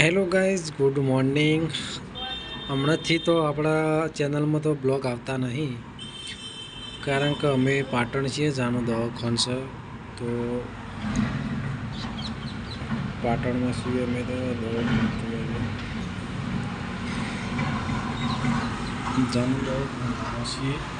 hello guys good morning हम तो आप चैनल में तो ब्लॉग आता नहीं कारण के अमे पाटण छे जा खंड तो पाटण में छू अमे तो जा